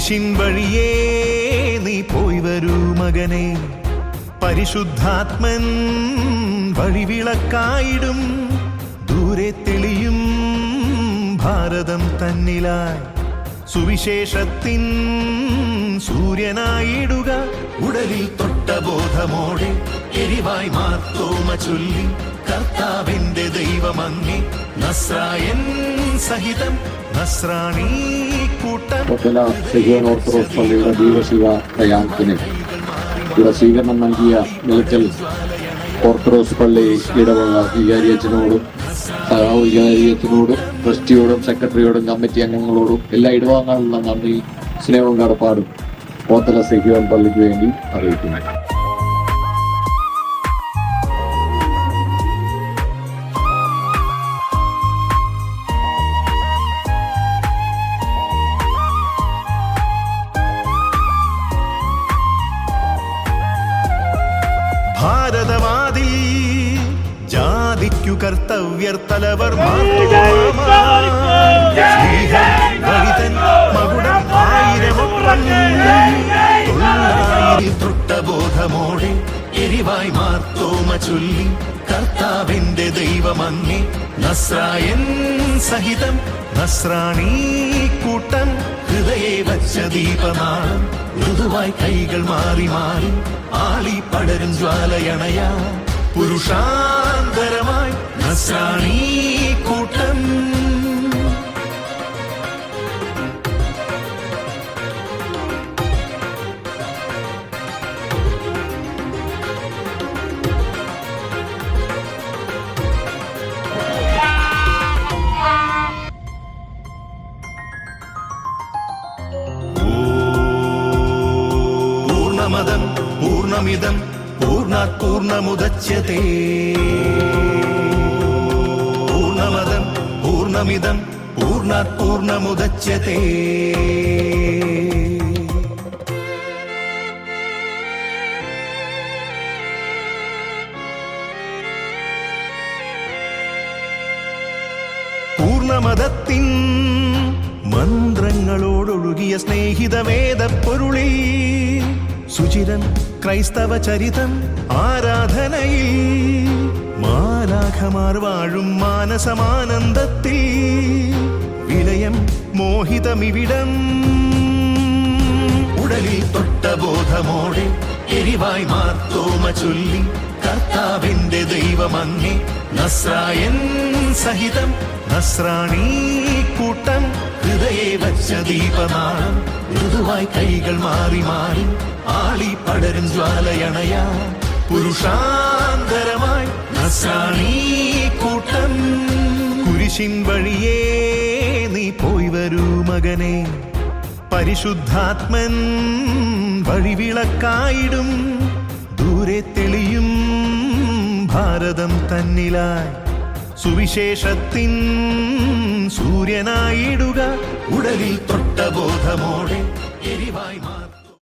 കുരിശിൻ വഴിയേ നീ പോയി വരൂ മകനെ. പരിശുദ്ധാത്മൻ വഴിവിളക്കായിടും. ദൂരെ തെളിയും ഭാരതം തന്നിലായി. സുവിശേഷത്തിൻ സൂര്യനായിടുക. ഉടലിൽ തൊട്ട ബോധമോടെ എരിവായി മാർത്തോമ ചൊല്ലി. കർത്താവിന്റെ ദൈവമങ്ങി നസ്രായൻ സഹിതം. നസ്രാണീ കൂട്ടം കൊത്തല സെഹിയോൻ ഓർത്തഡോക്സ് പള്ളിയുടെ ദീപശിവ പ്രയാണത്തിന് ഇവിടെ സ്വീകരണം നൽകിയ നിലയ്ക്കൽ ഓർത്തഡോക്സ് പള്ളി ഇടവക വികാരിയച്ചനോടും സഹവികാരിയച്ചനോടും ട്രസ്റ്റിയോടും സെക്രട്ടറിയോടും കമ്മിറ്റി അംഗങ്ങളോടും എല്ലാ ഇടവകങ്ങളിലുള്ള നന്ദി സ്നേഹവും കടപ്പാടും ഓത്തല സെഹിയോൻ പള്ളിക്ക് വേണ്ടി അറിയിക്കുന്നു. ഭാരതവാതിൽ ജാതിക്കു കർത്തവ്യർ തലവർ മകുടം ബോധമോടെ എരിവായി മാർത്തോമ ചൊല്ലി. കർത്താവിന്റെ ദൈവമങ്ങി. നസ്രായൻ സഹിതം. നസ്രാണീ കൂട്ടം. ഹൃദയെ വച്ച ദീപനാളം മൃദുവായി കൈകൾ മാറി മാറി ആളി പടരും ജ്വാലയണയാ. പുരുഷാന്തരമായി നസ്രാണി പൂർണമദം പൂർണമിതം പൂർണാത് പൂർണമുദച്യത്തെ പൂർണമതം പൂർണമിതം പൂർണാത് പൂർണമുദച്യത്തെ പൂർണമതത്തിൻ മന്ത്രങ്ങളോടൊഴുകിയ സ്നേഹിത വേദപ്പൊരുളി സുചിരൻ ക്രൈസ്തവ ചരിതം ആരാധനയിൽ. മാലാഖമാർ വാഴും മാനസമാനന്ദത്തിൽ. വിലയം മോഹിതമിവിടം. ഉടലിൽ തൊട്ട ബോധമോടെ എരിവായി മാർത്തോമ ചൊല്ലി. കർത്താവിന്റെ ദൈവമങ്ങി നസ്രായൻ സഹിതം നസ്രാണി കൂട്ടം ഹൃദയെ വച്ച ദീപനാളം മൃദുവായി കൈകൾ മാറി മാറി ആളി പടരും ജ്വാലയണയാ പുരുഷാന്തരമായി നസ്രാണി കൂട്ടം. കുരിശിൻ വഴിയേ നീ പോയി വരൂ മകനെ. പരിശുദ്ധാത്മൻ വഴിവിളക്കായിടും. ഭാരതം തന്നിലായി. സുവിശേഷത്തിൻ സൂര്യനായിടുക. ഉടലിൽ തൊട്ട ബോധമോടെ